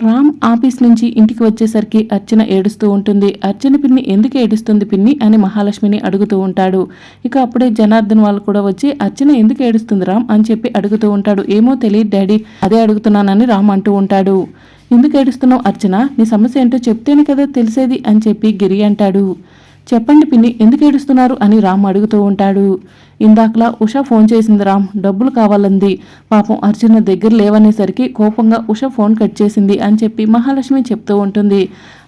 Ram office నుంచి ఇంటికి వచ్చేసరికి అర్చన ఏడుస్తూ ఉంటుంది. అర్చన పిన్ని ఎందుకు ఏడుస్తుంది పిన్ని అని మహాలక్ష్మిని అడుగుతూ ఉంటాడు. ఇక అప్పుడే జనార్దన్ వాళ్ళు కూడా వచ్చి అర్చన ఎందుకు ఏడుస్తుంది రామ్ అని చెప్పి అడుగుతూ ఉంటాడు. ఏమో తెలియదు డాడీ అదే అడుగుతున్నానని రామ్ అంటూ ఉంటాడు. ఎందుకు ఏడుస్తున్నావు అర్చన? నీ సమస్య ఏంటో చెప్తేనే కదా తెలిసేది అని చెప్పి గిరి అంటాడు. చెప్పండి పిన్ని ఎందుకు ఏడుస్తున్నారు అని రామ్ అడుగుతూ ఉంటాడు. ఇందాకలా ఉష ఫోన్ చేసింది రామ్ డబ్బులు కావాలంది. పాపం అర్జున దగ్గర లేవనేసరికి కోపంగా ఉష ఫోన్ కట్ చేసింది అని చెప్పి మహాలక్ష్మి చెప్తూ ఉంటుంది.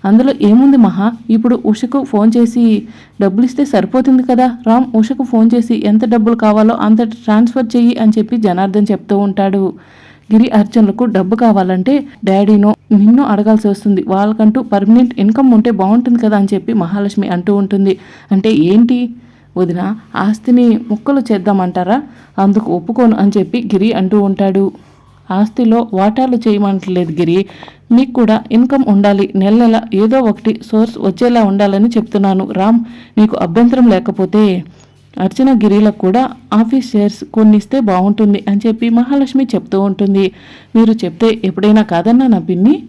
అందులో ఏముంది మహా? ఇప్పుడు ఉషకు ఫోన్ చేసి డబ్బులు ఇస్తే సరిపోతుంది కదా? రామ్ ఉషకు ఫోన్ చేసి ఎంత డబ్బులు కావాలో అంత ట్రాన్స్ఫర్ చెయ్యి అని చెప్పి జనార్దన్ చెప్తూ ఉంటాడు. గిరి అర్జున్లకు డబ్బు కావాలంటే డాడీనో నిన్ను అడగాల్సి వస్తుంది. వాళ్ళకంటూ పర్మనెంట్ ఇన్కమ్ ఉంటే బాగుంటుంది కదా అని చెప్పి మహాలక్ష్మి అంటూ ఉంటుంది. అంటే ఏంటి? వదిన ఆస్తిని ముక్కలు చేద్దామంటారా? అందుకు ఒప్పుకోను అని చెప్పి గిరి అంటూ ఉంటాడు. ఆస్తిలో వాటాలు చేయమంటలేదు గిరి. మీకు కూడా ఇన్కమ్ ఉండాలి. నెల నెల ఏదో ఒకటి సోర్స్ వచ్చేలా ఉండాలని చెప్తున్నాను. రామ్ నీకు అభ్యంతరం లేకపోతే అర్చన గిరిలకు కూడా ఆఫీస్ షేర్స్ కొన్ని ఇస్తే బాగుంటుంది అని చెప్పి మహాలక్ష్మి చెప్తూ ఉంటుంది. మీరు చెప్తే ఎప్పుడైనా కాదన్నా నా పిన్ని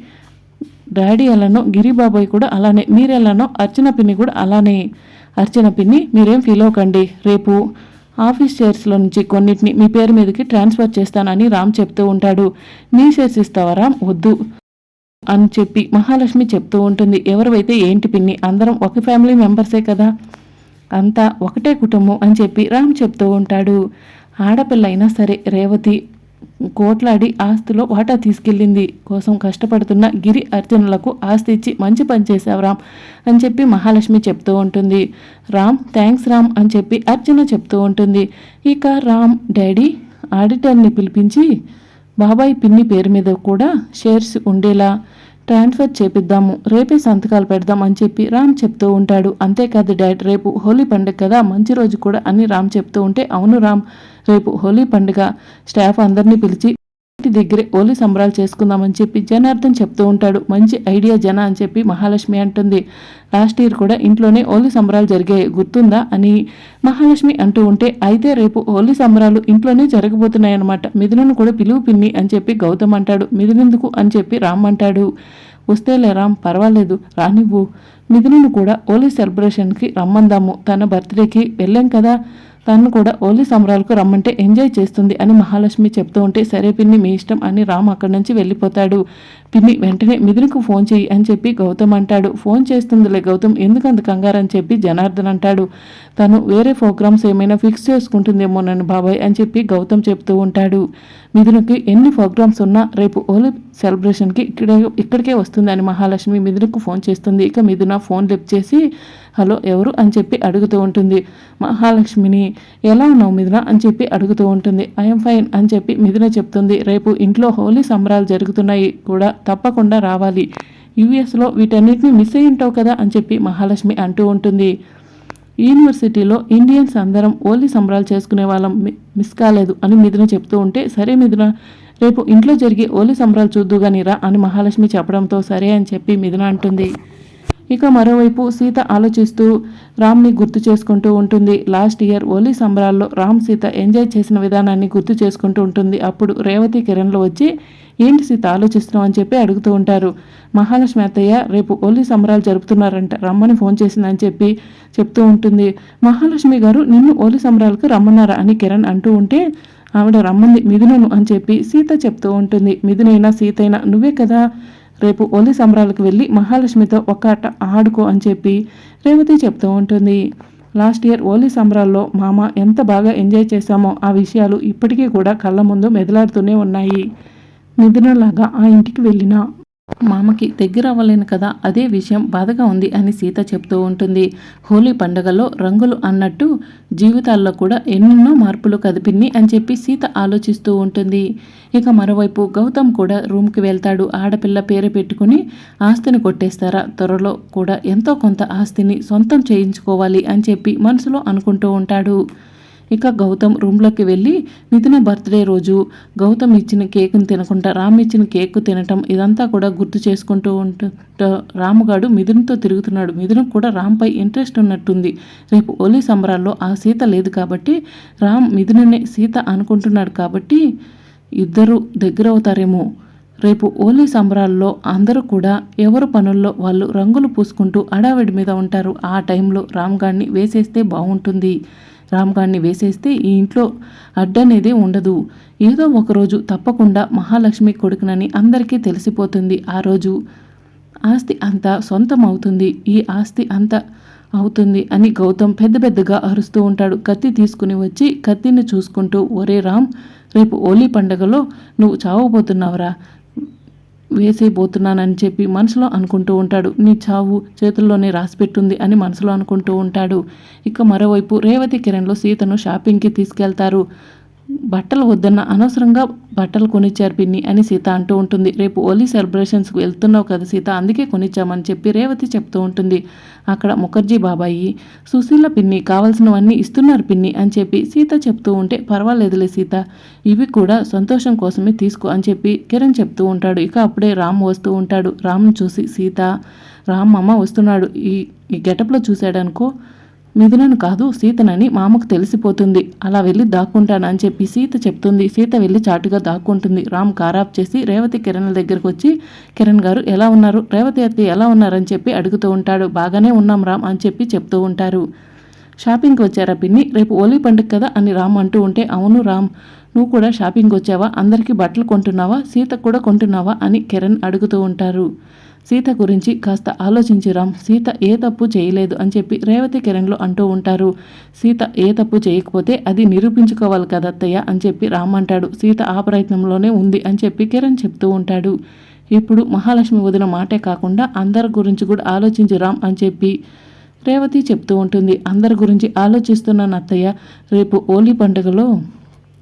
డాడీ ఎలానో గిరిబాబాయ్ కూడా అలానే మీరు ఎలానో అర్చన పిన్ని కూడా అలానే. అర్చన పిన్ని మీరేం ఫీల్ అవ్వకండి. రేపు ఆఫీస్ షేర్స్లో నుంచి కొన్నిటిని మీ పేరు మీదకి ట్రాన్స్ఫర్ చేస్తానని రామ్ చెప్తూ ఉంటాడు. నీ షేర్స్ ఇస్తావా రామ్? వద్దు అని చెప్పి మహాలక్ష్మి చెప్తూ ఉంటుంది. ఎవరివైతే ఏంటి పిన్ని? అందరం ఒక ఫ్యామిలీ మెంబర్సే కదా. అంతా ఒకటే కుటుంబం అని చెప్పి రామ్ చెప్తూ ఉంటాడు. ఆడపిల్ల అయినా సరే రేవతి కోట్లాడి ఆస్తిలో వాటా తీసుకెళ్ళింది. కోసం కష్టపడుతున్న గిరి అర్జునులకు ఆస్తి ఇచ్చి మంచి పని చేశావు రామ్ అని చెప్పి మహాలక్ష్మి చెప్తూ ఉంటుంది. రామ్ థ్యాంక్స్ రామ్ అని చెప్పి అర్జున చెప్తూ ఉంటుంది. ఇక రామ్ డాడీ ఆడిటర్ని పిలిపించి బాబాయ్ పిన్ని పేరు మీద కూడా షేర్స్ ఉండేలా ట్రాన్స్ఫర్ చేపిద్దాము రేపే సంతకాలు పెడదాం అని చెప్పి రామ్ చెప్తూ ఉంటాడు. అంతేకాదు డాడ్ రేపు హోలీ పండుగ కదా మంచి రోజు కూడా అని రామ్ చెప్తూ ఉంటే అవును రామ్ రేపు హోలీ పండుగ. స్టాఫ్ అందరినీ పిలిచి ఇంటి దగ్గరే ఓలి సంబరాలు చేసుకుందామని చెప్పి జనార్దన్ చెప్తూ ఉంటాడు. మంచి ఐడియా జన అని చెప్పి మహాలక్ష్మి అంటుంది. లాస్ట్ ఇయర్ కూడా ఇంట్లోనే హోలీ సంబరాలు జరిగాయి. గుర్తుందా? అని మహాలక్ష్మి అంటూ ఉంటే అయితే రేపు హోలీ సంబరాలు ఇంట్లోనే జరగబోతున్నాయి అనమాట మిథునను కూడా పిలువు పిన్ని అని చెప్పి గౌతమ్ అంటాడు. మిథునెందుకు? అని చెప్పి రామ్ అంటాడు. వస్తేలే రామ్ పర్వాలేదు. రానివ్వు. మిథునను కూడా హోలీ సెలబ్రేషన్కి రమ్మందాము. తన బర్త్డేకి వెళ్ళాం కదా. తను కూడా ఓలి సంబరాలకు రమ్మంటే ఎంజాయ్ చేస్తుంది అని మహాలక్ష్మి చెప్తూ ఉంటే సరే పిన్ని మీ ఇష్టం అని రామ్ అక్కడి నుంచి వెళ్ళిపోతాడు. పిన్ని వెంటనే మిథునకు ఫోన్ చేయి అని చెప్పి గౌతమ్ అంటాడు. ఫోన్ చేస్తుందిలే గౌతమ్ ఎందుకంత కంగారు అని చెప్పి జనార్దన్ అంటాడు. తను వేరే ప్రోగ్రామ్స్ ఏమైనా ఫిక్స్ చేసుకుంటుందేమో నన్ను బాబాయ్ అని చెప్పి గౌతమ్ చెప్తూ ఉంటాడు. మిథునకి ఎన్ని ప్రోగ్రామ్స్ ఉన్నా రేపు ఓలీ సెలబ్రేషన్కి ఇక్కడే ఇక్కడికే వస్తుంది అని మహాలక్ష్మి మిథునకు ఫోన్ చేస్తుంది. ఇక మిథున ఫోన్ లిఫ్ట్ చేసి హలో ఎవరు? అని చెప్పి అడుగుతూ ఉంటుంది. మహాలక్ష్మిని ఎలా ఉన్నావు మిథున? అని చెప్పి అడుగుతూ ఉంటుంది. ఐఎమ్ ఫైన్ అని చెప్పి మిథున చెప్తుంది. రేపు ఇంట్లో హోలీ సంబరాలు జరుగుతున్నాయి కూడా తప్పకుండా రావాలి. యూఎస్లో వీటన్నిటిని మిస్ అయి ఉంటావు కదా అని చెప్పి మహాలక్ష్మి అంటూ ఉంటుంది. యూనివర్సిటీలో ఇండియన్స్ అందరం ఓలీ సంబరాలు చేసుకునే వాళ్ళం. మిస్ కాలేదు అని మిథున చెప్తూ ఉంటే సరే మిథున రేపు ఇంట్లో జరిగే ఓలీ సంబరాలు చూద్దుగాని రా అని మహాలక్ష్మి చెప్పడంతో సరే అని చెప్పి మిథున అంటుంది. ఇక మరోవైపు సీత ఆలోచిస్తూ రామ్ని గుర్తు చేసుకుంటూ ఉంటుంది. లాస్ట్ ఇయర్ ఓలీ సంబరాల్లో రామ్ సీత ఎంజాయ్ చేసిన విధానాన్ని గుర్తు చేసుకుంటూ ఉంటుంది. అప్పుడు రేవతి కిరణ్లో వచ్చి ఏంటి సీత ఆలోచిస్తున్నావు? అని చెప్పి అడుగుతూ ఉంటారు. మహాలక్ష్మి అత్తయ్య రేపు ఓలీ సంబరాలు జరుపుతున్నారంట. రమ్మని ఫోన్ చేసిందని చెప్పి చెప్తూ ఉంటుంది. మహాలక్ష్మి గారు నిన్ను ఓలీ సంబరాలకు రమ్మన్నారా? అని కిరణ్ అంటూ ఉంటే ఆవిడ రమ్మంది మిథునను అని చెప్పి సీత చెప్తూ ఉంటుంది. మిథునైనా సీతైనా నువ్వే కదా రేపు ఓలి సంబరాలకు వెళ్ళి మహాలక్ష్మితో ఒక ఆట ఆడుకో అని చెప్పి రేవతి చెప్తూ ఉంటుంది. లాస్ట్ ఇయర్ ఓలీ సంబరాల్లో మామ ఎంత బాగా ఎంజాయ్ చేశామో ఆ విషయాలు ఇప్పటికీ కూడా కళ్ళ ముందు మెదలాడుతూనే ఉన్నాయి. నిద్రలాగా ఆ ఇంటికి వెళ్ళిన మామకి దగ్గర అవ్వలేను కదా అదే విషయం బాధగా ఉంది అని సీత చెప్తూ ఉంటుంది. హోలీ పండగలో రంగులు అన్నట్టు జీవితాల్లో కూడా ఎన్నెన్నో మార్పులు కదిపింది అని చెప్పి సీత ఆలోచిస్తూ ఉంటుంది. ఇక మరోవైపు గౌతమ్ కూడా రూమ్కి వెళ్తాడు. ఆడపిల్ల పేరు పెట్టుకుని ఆస్తిని కొట్టేస్తారా? త్వరలో కూడా ఎంతో కొంత ఆస్తిని సొంతం చేయించుకోవాలి అని చెప్పి మనసులో అనుకుంటూ ఉంటాడు. ఇక గౌతమ్ రూమ్లోకి వెళ్ళి మిథున బర్త్డే రోజు గౌతమ్ ఇచ్చిన కేక్ను తినకుండా రామ్ ఇచ్చిన కేక్ తినటం ఇదంతా కూడా గుర్తు చేసుకుంటూ ఉంటూ రాముగాడు మిథున్తో తిరుగుతున్నాడు. మిథునకు కూడా రామ్పై ఇంట్రెస్ట్ ఉన్నట్టుంది. రేపు ఓలీ సంబరాల్లో ఆ సీత లేదు కాబట్టి రామ్ మిథుననే సీత అనుకుంటున్నాడు కాబట్టి ఇద్దరు దగ్గర అవుతారేమో రేపు ఓలీ సంబరాల్లో అందరూ కూడా ఎవరు పనుల్లో వాళ్ళు రంగులు పూసుకుంటూ అడావిడి మీద ఉంటారు. ఆ టైంలో రామ్గాడిని వేసేస్తే బాగుంటుంది. రామ్గాడిని వేసేస్తే ఈ ఇంట్లో అడ్డనేది ఉండదు. ఏదో ఒకరోజు తప్పకుండా మహాలక్ష్మి కొడుకునని అందరికీ తెలిసిపోతుంది ఆ రోజు. ఆస్తి అంతా సొంతం అవుతుంది ఈ ఆస్తి అంతా అవుతుంది అని గౌతమ్ పెద్ద పెద్దగా అరుస్తూ ఉంటాడు. కత్తి తీసుకుని వచ్చి కత్తిని చూసుకుంటూ ఒరే రామ్ రేపు హోలీ పండగలో నువ్వు చావబోతున్నావురా. వేసేయబోతున్నానని చెప్పి మనసులో అనుకుంటూ ఉంటాడు. నీ చావు చేతుల్లోనే రాసిపెట్టుంది అని మనసులో అనుకుంటూ ఉంటాడు. ఇక మరోవైపు రేవతి కిరణ్లో సీతను షాపింగ్కి తీసుకెళ్తారు. బట్టలు వద్దన్న అనవసరంగా బట్టలు కొనిచ్చారు పిన్ని అని సీత అంటూ ఉంటుంది. రేపు ఓలీ సెలబ్రేషన్స్కి వెళ్తున్నావు కదా సీత అందుకే కొనిచ్చామని చెప్పి రేవతి చెప్తూ ఉంటుంది. అక్కడ ముఖర్జీ బాబాయి సుశీల పిన్ని కావాల్సినవన్నీ ఇస్తున్నారు పిన్ని అని చెప్పి సీత చెప్తూ ఉంటే పర్వాలేదులే సీత ఇవి కూడా సంతోషం కోసమే తీసుకో అని చెప్పి కిరణ్ చెప్తూ ఉంటాడు. ఇక అప్పుడే రామ్ వస్తూ ఉంటాడు. రామ్ను చూసి సీత రామ్ అమ్మ వస్తున్నాడు. ఈ ఈ గెటప్లో చూశాడనుకో మిథునను కాదు సీతనని మామకు తెలిసిపోతుంది. అలా వెళ్ళి దాక్కుంటానని చెప్పి సీత చెప్తుంది. సీత వెళ్ళి చాటుగా దాక్కుంటుంది. రామ్ కారాప్ చేసి రేవతి కిరణ్ దగ్గరకు వచ్చి కిరణ్ గారు ఎలా ఉన్నారు? రేవతి అత్తి ఎలా ఉన్నారని చెప్పి అడుగుతూ ఉంటాడు. బాగానే ఉన్నాం రామ్ అని చెప్పి చెప్తూ ఉంటారు. షాపింగ్కి వచ్చారా పిన్ని? రేపు ఓలీ పండుగ కదా అని రామ్ అంటూ ఉంటే అవును రామ్ నువ్వు కూడా షాపింగ్కి వచ్చావా? అందరికీ బట్టలు కొంటున్నావా? సీత కూడా కొంటున్నావా? అని కిరణ్ అడుగుతూ ఉంటారు. సీత గురించి కాస్త ఆలోచించి రామ్. సీత ఏ తప్పు చేయలేదు అని చెప్పి రేవతి కిరణ్లో అంటూ ఉంటారు. సీత ఏ తప్పు చేయకపోతే అది నిరూపించుకోవాలి కదా అత్తయ్య అని చెప్పి రామ్ అంటాడు. సీత ఆ ప్రయత్నంలోనే ఉంది అని చెప్పి కిరణ్ చెప్తూ ఉంటాడు. ఇప్పుడు మహాలక్ష్మి వదిన మాటే కాకుండా అందరి గురించి కూడా ఆలోచించి రామ్ అని చెప్పి రేవతి చెప్తూ ఉంటుంది. అందరి గురించి ఆలోచిస్తున్నాను అత్తయ్య. రేపు ఓలీ పండుగలో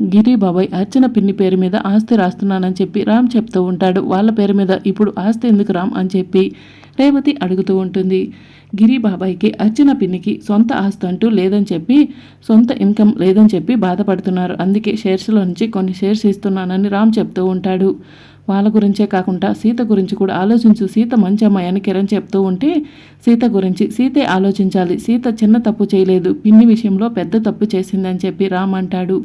గిరి బాబాయ్ అర్చన పిన్ని పేరు మీద ఆస్తి రాస్తున్నానని చెప్పి రామ్ చెప్తూ ఉంటాడు. వాళ్ళ పేరు మీద ఇప్పుడు ఆస్తి ఎందుకు రామ్ అని చెప్పి రేవతి అడుగుతూ ఉంటుంది. గిరి బాబాయ్కి అర్చన పిన్నికి సొంత ఆస్తి అంటూ లేదని చెప్పి సొంత ఇన్కమ్ లేదని చెప్పి బాధపడుతున్నారు. అందుకే షేర్స్లో నుంచి కొన్ని షేర్స్ ఇస్తున్నానని రామ్ చెప్తూ ఉంటాడు. వాళ్ళ గురించే కాకుండా సీత గురించి కూడా ఆలోచించు. సీత మంచి అమ్మాయి అని కిరణ్ చెప్తూ ఉంటే సీత గురించి సీతే ఆలోచించాలి. సీత చిన్న తప్పు చేయలేదు. పిన్ని విషయంలో పెద్ద తప్పు చేసిందని చెప్పి రామ్ అంటాడు.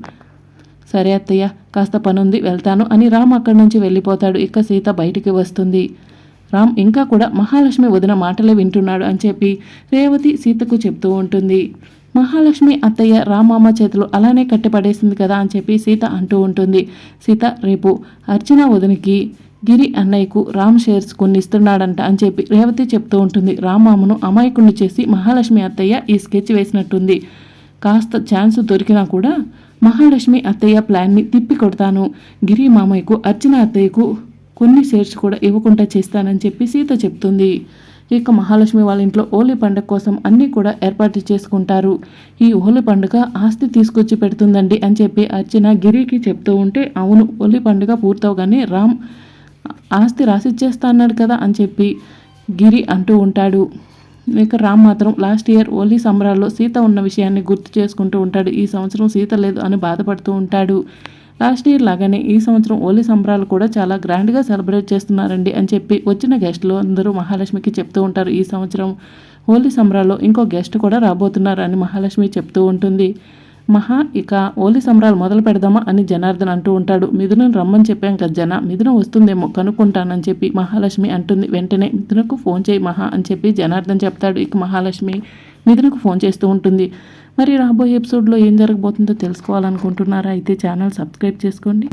సరే అత్తయ్య కాస్త పనుంది వెళ్తాను అని రామ్ అక్కడి నుంచి వెళ్ళిపోతాడు. ఇక సీత బయటికి వస్తుంది. రామ్ ఇంకా కూడా మహాలక్ష్మి వదిన మాటలే వింటున్నాడు అని చెప్పి రేవతి సీతకు చెప్తూ ఉంటుంది. మహాలక్ష్మి అత్తయ్య రామమ్మ చేతులు అలానే కట్టిపడేసింది కదా అని చెప్పి సీత అంటూ ఉంటుంది. సీత రేపు అర్చన వదినికి గిరి అన్నయ్యకు రామ్ షేర్స్ కొన్ని ఇస్తున్నాడంట అని చెప్పి రేవతి చెప్తూ ఉంటుంది. రామామను అమాయకుణ్ణి చేసి మహాలక్ష్మి అత్తయ్య ఈ స్కెచ్ వేసినట్టుంది. కాస్త ఛాన్స్ దొరికినా కూడా మహాలక్ష్మి అత్తయ్య ప్లాన్ని తిప్పి కొడతాను గిరి మామయ్యకు అర్చన అత్తయ్యకు కొన్ని షేర్స్ కూడా ఇవ్వకుండా చేస్తానని చెప్పి సీత చెప్తుంది. ఇక మహాలక్ష్మి వాళ్ళ ఇంట్లో హోలీ పండుగ కోసం అన్నీ కూడా ఏర్పాటు చేసుకుంటారు. ఈ హోలీ పండుగ ఆస్తి తీసుకొచ్చి పెడుతుందండి అని చెప్పి అర్చన గిరికి చెప్తూ ఉంటే అవును హోలీ పండుగ పూర్తవగానే రామ్ ఆస్తి రాసిచ్చేస్తా అన్నాడు కదా అని చెప్పి గిరి అంటూ ఉంటాడు. ఇక రామ్ మాత్రం లాస్ట్ ఇయర్ ఓలీ సంబరాల్లో సీత ఉన్న విషయాన్ని గుర్తు చేసుకుంటూ ఉంటాడు. ఈ సంవత్సరం సీత లేదు అని బాధపడుతూ ఉంటాడు. లాస్ట్ ఇయర్ లాగానే ఈ సంవత్సరం ఓలీ సంబరాలు కూడా చాలా గ్రాండ్గా సెలబ్రేట్ చేస్తున్నారండి అని చెప్పి వచ్చిన గెస్టులు అందరూ మహాలక్ష్మికి చెప్తూ ఉంటారు. ఈ సంవత్సరం హోలీ సంబరాల్లో ఇంకో గెస్ట్ కూడా రాబోతున్నారు అని మహాలక్ష్మి చెప్తూ ఉంటుంది. మహా ఇక ఓలి సంబరాలు మొదలు పెడదామా అని జనార్దన్ అంటూ ఉంటాడు. మిథునని రమ్మని చెప్పాం కదా జన మిథున వస్తుందేమో కనుక్కుంటానని చెప్పి మహాలక్ష్మి అంటుంది. వెంటనే మిథునకు ఫోన్ చేయి మహా అని చెప్పి జనార్దన్ చెప్తాడు. ఇక మహాలక్ష్మి మిథునకు ఫోన్ చేస్తూ ఉంటుంది. మరి రాబోయే ఎపిసోడ్లో ఏం జరగబోతుందో తెలుసుకోవాలనుకుంటున్నారా? అయితే ఛానల్ సబ్స్క్రైబ్ చేసుకోండి.